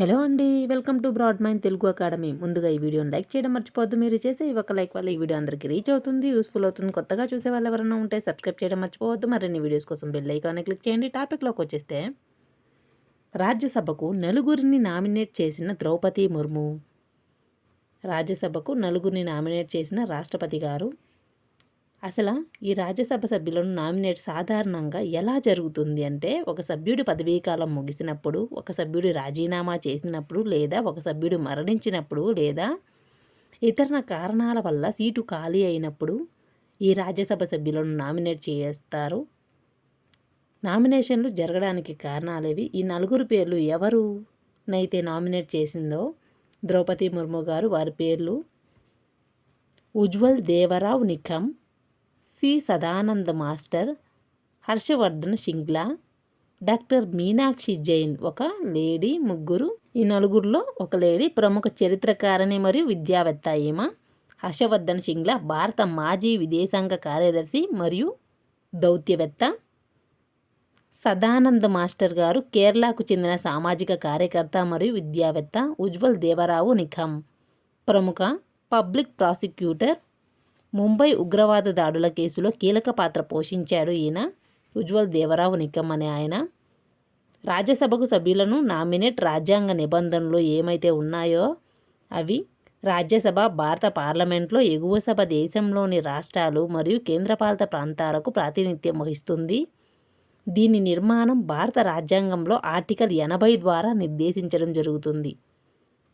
Hello అండి welcome to broad mind Telugu academy. ముందుగా ఈ వీడియోని లైక్ చేయడం మర్చిపోద్దు మీరు చేసే ఒక లైక్ వల్ల ఈ వీడియో అందరికీ రీచ్ అవుతుంది యూస్ఫుల్ అవుతుంది కొత్తగా చూసే వాళ్ళు ఎవరైనా ఉంటే సబ్స్క్రైబ్ చేయడం మర్చిపోవద్దు. మరిన్ని వీడియోస్ కోసం బెల్ ఐకాన్ని క్లిక్ చేయండి టాపిక్లోకి వచ్చేస్తే రాజ్యసభకు నలుగురిని నామినేట్ చేసిన ద్రౌపది ముర్ము. రాజ్యసభకు నలుగురిని నామినేట్ చేసిన రాష్ట్రపతి గారు అసలు ఈ రాజ్యసభ సభ్యులను నామినేట్ సాధారణంగా ఎలా జరుగుతుంది అంటే ఒక సభ్యుడి పదవీకాలం ముగిసినప్పుడు ఒక సభ్యుడు రాజీనామా చేసినప్పుడు లేదా ఒక సభ్యుడు మరణించినప్పుడు లేదా ఇతర కారణాల వల్ల సీటు ఖాళీ అయినప్పుడు ఈ రాజ్యసభ సభ్యులను నామినేట్ చేస్తారు? నామినేషన్లు జరగడానికి కారణాలేవి? ఈ నలుగురు పేర్లు ఎవరునైతే నామినేట్ చేసిందో ద్రౌపది ముర్ము గారు వారి పేర్లు Ujjwal Devrao Nikam C. Sadananda master Harshvardhan Shringla doctor Meenakshi Jain ఒక లేడీ ముగ్గురు ఈ నలుగురిలో ఒక లేడీ ప్రముఖ చరిత్రకారిణి మరియు విద్యావేత్త ఈమె. హర్షవర్ధన్ సింగ్లా భారత మాజీ విదేశాంగ కార్యదర్శి మరియు దౌత్యవేత్త. సదానంద మాస్టర్ గారు కేరళకు చెందిన సామాజిక కార్యకర్త మరియు విద్యావేత్త ఉజ్వల్ దేవరావు నిఖం. ప్రముఖ పబ్లిక్ ప్రాసిక్యూటర్ ముంబై ఉగ్రవాద దాడుల కేసులో కీలక పాత్ర పోషించాడు ఈయన ఉజ్వల్ దేవరావు నిక్కం అనే ఆయన. రాజ్యసభకు సభ్యులను నామినేట్ రాజ్యాంగ నిబంధనలు ఏమైతే ఉన్నాయో అవి రాజ్యసభ భారత పార్లమెంట్లో ఎగువ సభ దేశంలోని రాష్ట్రాలు మరియు కేంద్రపాలిత ప్రాంతాలకు ప్రాతినిధ్యం వహిస్తుంది. దీని నిర్మాణం భారత రాజ్యాంగంలో ఆర్టికల్ ఎనభై ద్వారా నిర్దేశించడం జరుగుతుంది.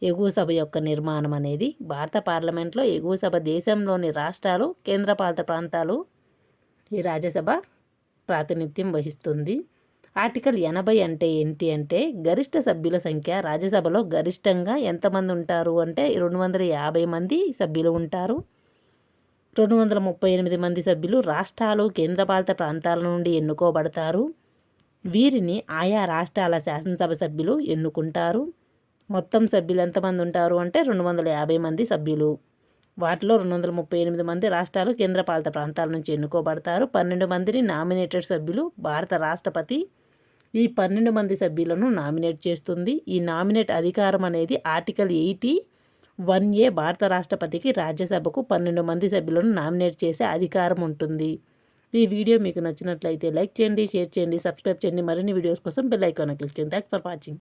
ఎగువ సభ యొక్క నిర్మాణం అనేది భారత పార్లమెంట్లో ఎగువ సభ దేశంలోని రాష్ట్రాలు కేంద్రపాలిత ప్రాంతాలు ఈ రాజ్యసభ ప్రాతినిధ్యం వహిస్తుంది. ఆర్టికల్ ఎనభై అంటే ఏంటి అంటే గరిష్ట సభ్యుల సంఖ్య రాజ్యసభలో గరిష్టంగా ఎంతమంది ఉంటారు అంటే రెండు వందల యాభై మంది సభ్యులు ఉంటారు. రెండు వందల ముప్పై ఎనిమిది మంది సభ్యులు రాష్ట్రాలు కేంద్రపాలిత ప్రాంతాల నుండి ఎన్నుకోబడతారు. వీరిని ఆయా రాష్ట్రాల శాసనసభ సభ్యులు ఎన్నుకుంటారు. మొత్తం సభ్యులు ఎంతమంది ఉంటారు అంటే రెండు వందల యాభై మంది సభ్యులు. వాటిలో రెండు వందల ముప్పై ఎనిమిది మంది రాష్ట్రాలు కేంద్రపాలిత ప్రాంతాల నుంచి ఎన్నుకోబడతారు. పన్నెండు మందిని నామినేటెడ్ సభ్యులు భారత రాష్ట్రపతి. ఈ పన్నెండు మంది సభ్యులను నామినేట్ చేస్తుంది. ఈ నామినేట్ అధికారం అనేది ఆర్టికల్ ఎయిటీ వన్ ఏ భారత రాష్ట్రపతికి రాజ్యసభకు పన్నెండు మంది సభ్యులను నామినేట్ చేసే అధికారం ఉంటుంది. ఈ వీడియో మీకు నచ్చినట్లయితే లైక్ చేయండి షేర్ చేయండి సబ్స్క్రైబ్ చేయండి. మరిన్ని వీడియోస్ కోసం బెల్ ఐకాన్ క్లిక్ చేయండి. Thank for watching.